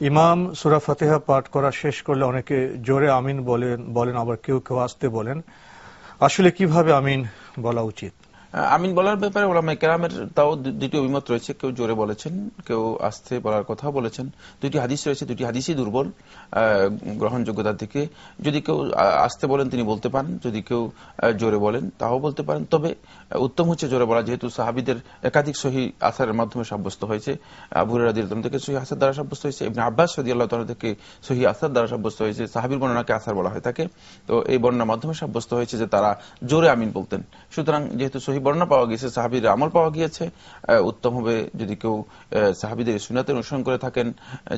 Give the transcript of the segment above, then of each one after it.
ইমাম সুরা ফতেহা পাঠ করা শেষ করলে অনেকে জোরে আমিন বলেন বলেন, আবার কেউ কেউ আসতে বলেন। আসলে কীভাবে আমিন বলা উচিত? আমিন বলার ব্যাপারে ওলামা কেরামের তাও দুটি অভিমত রয়েছে। কেউ জোরে বলেছেন, কেউ আস্তে বলার কথা বলেছেন। দুটি হাদিস রয়েছে দুটি হাদিসই দুর্বল গ্রহণযোগ্যতার দিকে। যদি কেউ আস্তে বলেন, তিনি বলতে পারেন। যদি কেউ জোরে বলেন, তাও বলতে পারেন। তবে উত্তম হচ্ছে জোরে বলা। যেহেতু সাহাবিদের একাধিক সহি আসারের মাধ্যমে সাব্যস্ত হয়েছে আবুর রাদির থেকে সহি আসার দ্বারা সাব্যস্ত হয়েছে, ইবনে আব্বাস সদি আল্লাহ থেকে সহি আসার দ্বারা সাব্যস্ত হয়েছে, সাহাবির বর্ণনাকে আসার বলা হয়ে থাকে তো এই বর্ণনার মাধ্যমে সাব্যস্ত হয়েছে যে তারা জোরে আমিন বলতেন। সুতরাং যেহেতু সহি বর্ণনা পাওয়া গেছে সাহাবির আমল পাওয়া গিয়েছে। উত্তম হবে যদি কেউ সাহাবিদের সুনাতের অনুসরণ করে থাকেন।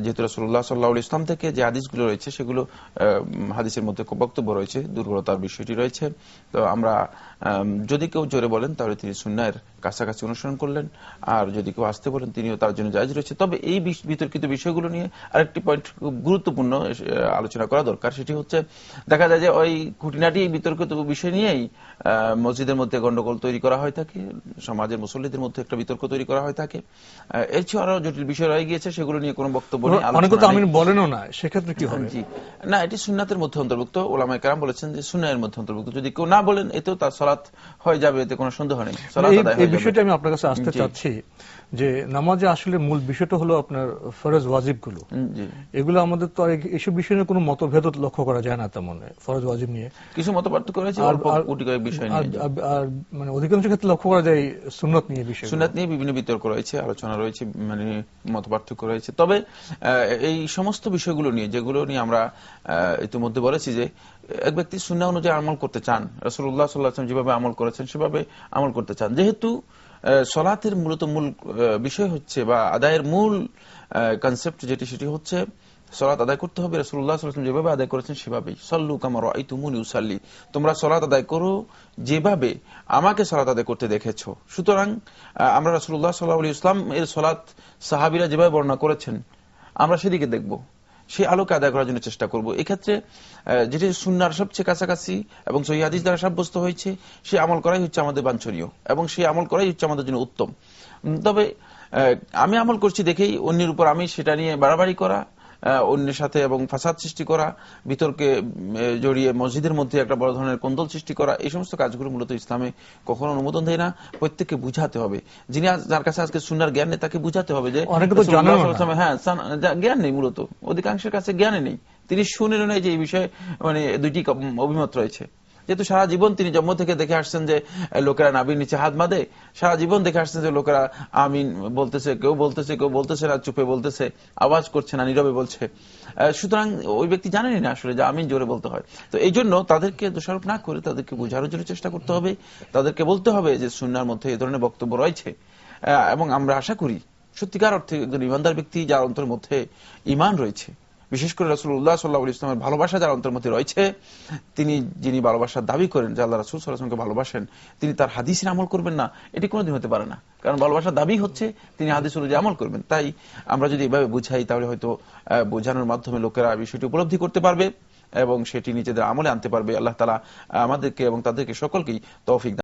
যেহেতু রসুল্লাহ সাল্লাহ ইসলাম থেকে যে হাদিসগুলো রয়েছে সেগুলো হাদিসের মধ্যে বক্তব্য রয়েছে দুর্বলতার বিষয়টি রয়েছে। তো আমরা আম, যদি কেউ জোরে বলেন তাহলে তিনি সুন্নায়ের কাছাকাছি অনুসরণ করলেন। আর যদি কেউ আসতে বলেন তিনিও তার জন্য জায়জ রয়েছে। তবে এই বিতর্কিত বিষয়গুলো নিয়ে আরেকটি পয়েন্ট খুব গুরুত্বপূর্ণ আলোচনা করা দরকার। সেটি হচ্ছে দেখা যায় যে ওই খুঁটিনাটি এই বিতর্কিত বিষয় নিয়েই মসজিদের মধ্যে গন্ডগোল তৈরি করা হয় থাকে সমাজের মুসল্লিদের মধ্যে একটা বিতর্ক তৈরি করা হয় থাকে। এর চেয়ে আরও জটিল বিষয় রয়ে গিয়েছে সেগুলো নিয়ে কোনো বক্তব্য নেই অনেকে তো। আমিন বলেনও না সেক্ষেত্রে কি হবে? জি। না এটি সুন্নাতের মধ্যে অন্তর্ভুক্ত। ওলামায়ে কেরাম বলেছেন যে সুন্নায়ের মধ্যে অন্তর্ভুক্ত। যদি কেউ না বলেন এতেও তার সলাৎ হয়ে যাবে এতে কোনো সন্দেহ নেই। আদায় এই হয়ে যাবে বিষয়টা আমি আপনার কাছে আসতে চাচ্ছি যে নামাজে আসলে মূল বিষয়টা হলো আপনার ফরজ ওয়াজিবগুলো এগুলো আমাদের তো আর এইসব বিষয় নিয়ে কোনো মতভেদ লক্ষ্য করা যায় না তেমন ফরজ ওয়াজিব নিয়ে। কিছু মত পার্থক্য রয়েছে আর- অল্প কোটি কয়েক বিষয় নিয়ে আর- মানে অধিকাংশ ক্ষেত্রে লক্ষ্য করা যায় সুন্নত নিয়ে বিষয় সুন্নাত নিয়ে বিভিন্ন বিতর্ক রয়েছে আলোচনা রয়েছে মানে মত পার্থক্য রয়েছে। তবে আহ, এই সমস্ত বিষয়গুলো নিয়ে যেগুলো নিয়ে আমরা ইতিমধ্যে বলেছি যে এক ব্যক্তি সুন্না অনুযায়ী আমল করতে চান রসুল্লাহ সাল্লাহ যেভাবে আমল করেছেন, সেভাবে আমল করতে চান। যেহেতু সলাতের মূলত মূল বিষয় হচ্ছে বা আদায়ের মূল কনসেপ্ট যেটি, সেটি হচ্ছে সলাত আদায় করতে হবে। রসুল্লাহ সাল্লাম যেভাবে আদায় করেছেন, সেভাবেই। সল্লু কামার আই তুমুন ইউসাল্লি। তোমরা সলাত আদায় করো যেভাবে আমাকে সলাত আদায় করতে দেখেছ। সুতরাং আমরা রসুল্লাহ সাল্লাহ ইসলাম এর সলাত সাহাবিরা যেভাবে বর্ণনা করেছেন, আমরা সেদিকে দেখব। সেই আলোকে আদায় করার জন্য চেষ্টা করব। এক্ষেত্রে যেটি সুনার সবচেয়ে কাছাকাছি এবং সহি দ্বারা সাব্যস্ত হয়েছে সেই আমল করাই হচ্ছে আমাদের বাঞ্ছনীয় এবং সেই আমল করাই হচ্ছে আমাদের জন্য উত্তম। তবে আমি আমল করছি দেখেই অন্যের উপর আমি সেটা নিয়ে বাড়াবাড়ি করা অন্যের সাথে এবং ফাসাদ সৃষ্টি করা বিতর্কে জড়িয়ে মসজিদের মধ্যে একটা বড় ধরনের কোন্দল সৃষ্টি করা এই সমস্ত কাজগুলো মূলত ইসলামে কখনো অনুমোদন দেয় না। প্রত্যেককে বুঝাতে হবে। যিনি যার কাছে আজকে সুনার জ্ঞান নেই তাকে বুঝাতে হবে যে হ্যাঁ জ্ঞান নেই মূলত। অধিকাংশের কাছে জ্ঞানে নেই। তিনি শুনেন নাই যে এই বিষয়ে মানে দুইটি অভিমত রয়েছে। যেহেতু সারা জীবন তিনি জন্ম থেকে দেখে আসছেন যে লোকেরা নাবির নিচে হাত বাঁধে, সারা জীবন দেখে আসছেন যে, লোকেরা আমিন বলতেছে, কেউ বলতেছে কেউ বলতেছে না, চুপে বলতেছে, আওয়াজ করছে না, নীরবে বলছে। সুতরাং ওই ব্যক্তি জানেনই না আসলে যে আমিন জোরে বলতে হয়। তো এই জন্য তাদেরকে দোষারোপ না করে তাদেরকে বোঝানোর জন্য চেষ্টা করতে হবে। তাদেরকে বলতে হবে যে, সুন্নার মধ্যে এই ধরনের বক্তব্য রয়েছে। এবং আমরা আশা করি সত্যিকার অর্থে একজন ইমানদার ব্যক্তি যার অন্তর মধ্যে ইমান রয়েছে। বিশেষ করে রসুল্লাহ সাল্লাহ ইসলামের ভালোবাসা যার অন্তর মধ্যে রয়েছে, তিনি যিনি ভালোবাসার দাবি করেন যে আল্লাহ রসুল সাল্লাহামকে ভালোবাসেন, তিনি তার হাদিসের আমল করবেন না, এটি কোনোদিন হতে পারে না। কারণ ভালোবাসার দাবি হচ্ছে তিনি হাদিস অনুযায়ী আমল করবেন। তাই আমরা যদি এভাবে বুঝাই, তাহলে হয়তো বোঝানোর মাধ্যমে লোকেরা বিষয়টি উপলব্ধি করতে পারবে এবং সেটি নিজেদের আমলে আনতে পারবে। আল্লাহ তালা আমাদেরকে এবং তাদেরকে সকলকেই তৌফিক